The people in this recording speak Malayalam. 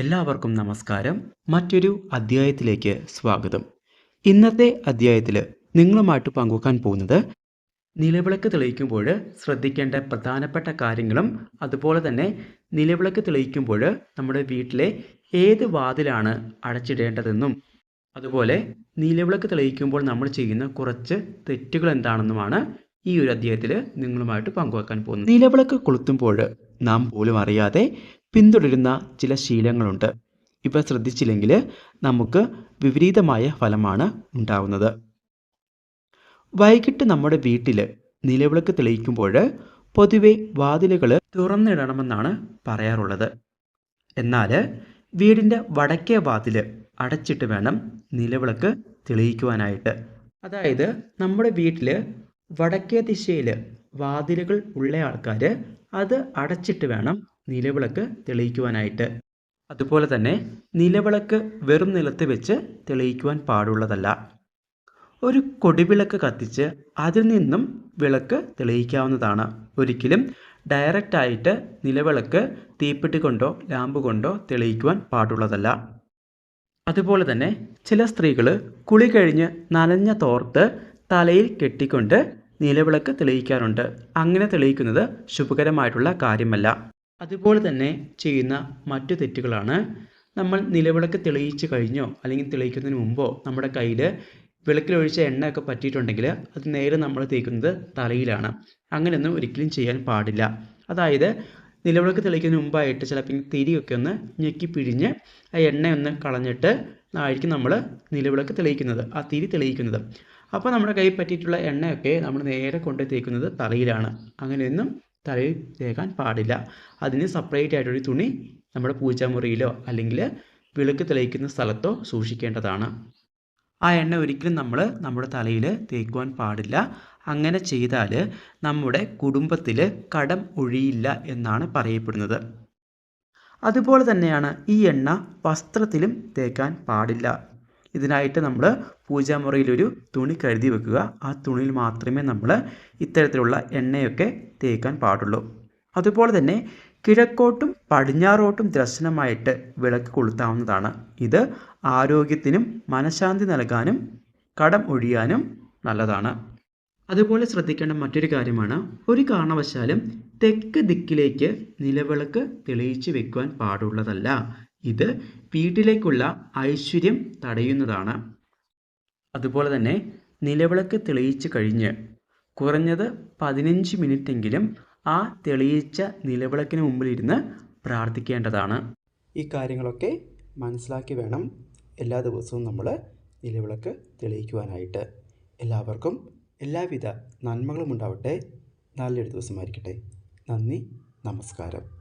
എല്ലാവർക്കും നമസ്കാരം. മറ്റൊരു അധ്യായത്തിലേക്ക് സ്വാഗതം. ഇന്നത്തെ അധ്യായത്തിൽ നിങ്ങളുമായിട്ട് പങ്കുവെക്കാൻ പോകുന്നത് നിലവിളക്ക് തെളിയിക്കുമ്പോൾ ശ്രദ്ധിക്കേണ്ട പ്രധാനപ്പെട്ട കാര്യങ്ങളും അതുപോലെ തന്നെ നിലവിളക്ക് തെളിയിക്കുമ്പോൾ നമ്മുടെ വീട്ടിലെ ഏത് വാതിലാണ് അടച്ചിടേണ്ടതെന്നും അതുപോലെ നിലവിളക്ക് തെളിയിക്കുമ്പോൾ നമ്മൾ ചെയ്യുന്ന കുറച്ച് തെറ്റുകൾ എന്താണെന്നുമാണ് ഈ ഒരു അധ്യായത്തിൽ നിങ്ങളുമായിട്ട് പങ്കുവെക്കാൻ പോകുന്നത്. നിലവിളക്ക് കൊളുത്തുമ്പോൾ നാം പോലും അറിയാതെ പിന്തുടരുന്ന ചില ശീലങ്ങളുണ്ട്. ഇവ ശ്രദ്ധിച്ചില്ലെങ്കിൽ നമുക്ക് വിപരീതമായ ഫലമാണ് ഉണ്ടാവുന്നത്. വൈകിട്ട് നമ്മുടെ വീട്ടിൽ നിലവിളക്ക് തെളിയിക്കുമ്പോൾ പൊതുവെ വാതിലുകൾ തുറന്നിടണമെന്നാണ് പറയാറുള്ളത്. എന്നാൽ വീടിന്റെ വടക്കേ വാതിൽ അടച്ചിട്ട് വേണം നിലവിളക്ക് തെളിയിക്കുവാനായിട്ട്. അതായത് നമ്മുടെ വീട്ടിൽ വടക്കേ ദിശയിൽ വാതിലുകൾ ഉള്ള ആൾക്കാർ അത് അടച്ചിട്ട് വേണം നിലവിളക്ക് തെളിയിക്കുവാനായിട്ട്. അതുപോലെ തന്നെ നിലവിളക്ക് വെറും നിലത്ത് വെച്ച് തെളിയിക്കുവാൻ പാടുള്ളതല്ല. ഒരു കൊടിവിളക്ക് കത്തിച്ച് അതിൽ നിന്നും വിളക്ക് തെളിയിക്കാവുന്നതാണ്. ഒരിക്കലും ഡയറക്റ്റ് ആയിട്ട് നിലവിളക്ക് തീപ്പെട്ടി കൊണ്ടോ ലാമ്പ് കൊണ്ടോ തെളിയിക്കുവാൻ പാടുള്ളതല്ല. അതുപോലെ തന്നെ ചില സ്ത്രീകൾ കുളി കഴിഞ്ഞ് നനഞ്ഞ തോർത്ത് തലയിൽ കെട്ടിക്കൊണ്ട് നിലവിളക്ക് തെളിയിക്കാറുണ്ട്. അങ്ങനെ തെളിയിക്കുന്നത് ശുഭകരമായിട്ടുള്ള കാര്യമല്ല. അതുപോലെ തന്നെ ചെയ്യുന്ന മറ്റു തെറ്റുകളാണ്. നമ്മൾ നിലവിളക്ക് തെളിയിച്ച് കഴിഞ്ഞോ അല്ലെങ്കിൽ തെളിയിക്കുന്നതിന് മുമ്പോ നമ്മുടെ കയ്യിൽ വിളക്കിലൊഴിച്ച എണ്ണയൊക്കെ പറ്റിയിട്ടുണ്ടെങ്കിൽ അത് നേരെ നമ്മൾ തേക്കുന്നത് തലയിലാണ്. അങ്ങനെയൊന്നും ഒരിക്കലും ചെയ്യാൻ പാടില്ല. അതായത് നിലവിളക്ക് തെളിയിക്കുന്നതിന് മുമ്പായിട്ട് ചിലപ്പോൾ തിരിയൊക്കെ ഒന്ന് ഞെക്കി പിഴിഞ്ഞ് ആ എണ്ണയൊന്ന് കളഞ്ഞിട്ട് ആയിരിക്കും നമ്മൾ നിലവിളക്ക് തെളിയിക്കുന്നത് ആ തിരി തെളിയിക്കുന്നത്. അപ്പോൾ നമ്മുടെ കയ്യിൽ പറ്റിയിട്ടുള്ള എണ്ണയൊക്കെ നമ്മൾ നേരെ കൊണ്ടുപോയി തേക്കുന്നത് തലയിലാണ്. അങ്ങനെയൊന്നും തലയിൽ തേക്കാൻ പാടില്ല. അതിന് സെപ്പറേറ്റ് ആയിട്ടൊരു തുണി നമ്മുടെ പൂജാമുറിയിലോ അല്ലെങ്കിൽ വിളക്ക് തെളിയിക്കുന്ന സ്ഥലത്തോ സൂക്ഷിക്കേണ്ടതാണ്. ആ എണ്ണ ഒരിക്കലും നമ്മൾ നമ്മുടെ തലയിൽ തേക്കുവാൻ പാടില്ല. അങ്ങനെ ചെയ്താൽ നമ്മുടെ കുടുംബത്തിൽ കടം ഒഴിയില്ല എന്നാണ് പറയപ്പെടുന്നത്. അതുപോലെ തന്നെയാണ് ഈ എണ്ണ വസ്ത്രത്തിലും തേക്കാൻ പാടില്ല. ഇതിനായിട്ട് നമ്മൾ പൂജാമുറിയിലൊരു തുണി കരുതി വെക്കുക. ആ തുണിയിൽ മാത്രമേ നമ്മൾ ഇത്തരത്തിലുള്ള എണ്ണയൊക്കെ തേക്കാൻ പാടുള്ളൂ. അതുപോലെ തന്നെ കിഴക്കോട്ടും പടിഞ്ഞാറോട്ടും ദർശനമായിട്ട് വിളക്ക് കൊളുത്താവുന്നതാണ്. ഇത് ആരോഗ്യത്തിനും മനഃശാന്തി നൽകാനും കടം ഒഴിയാനും നല്ലതാണ്. അതുപോലെ ശ്രദ്ധിക്കേണ്ട മറ്റൊരു കാര്യമാണ് ഒരു കാരണവശാലും തെക്ക് ദിക്കിലേക്ക് നിലവിളക്ക് തെളിയിച്ച് വെക്കുവാൻ പാടുള്ളതല്ല. ഇത് വീട്ടിലേക്കുള്ള ഐശ്വര്യം തടയുന്നതാണ്. അതുപോലെ തന്നെ നിലവിളക്ക് തെളിയിച്ച് കഴിഞ്ഞ് കുറഞ്ഞത് പതിനഞ്ച് മിനിറ്റെങ്കിലും ആ തെളിയിച്ച നിലവിളക്കിന് മുമ്പിലിരുന്ന് പ്രാർത്ഥിക്കേണ്ടതാണ്. ഈ കാര്യങ്ങളൊക്കെ മനസ്സിലാക്കി വേണം എല്ലാ ദിവസവും നമ്മൾ നിലവിളക്ക് തെളിയിക്കുവാനായിട്ട്. എല്ലാവർക്കും എല്ലാവിധ നന്മകളും ഉണ്ടാവട്ടെ. നല്ലൊരു ദിവസമായിരിക്കട്ടെ. നന്ദി നമസ്കാരം.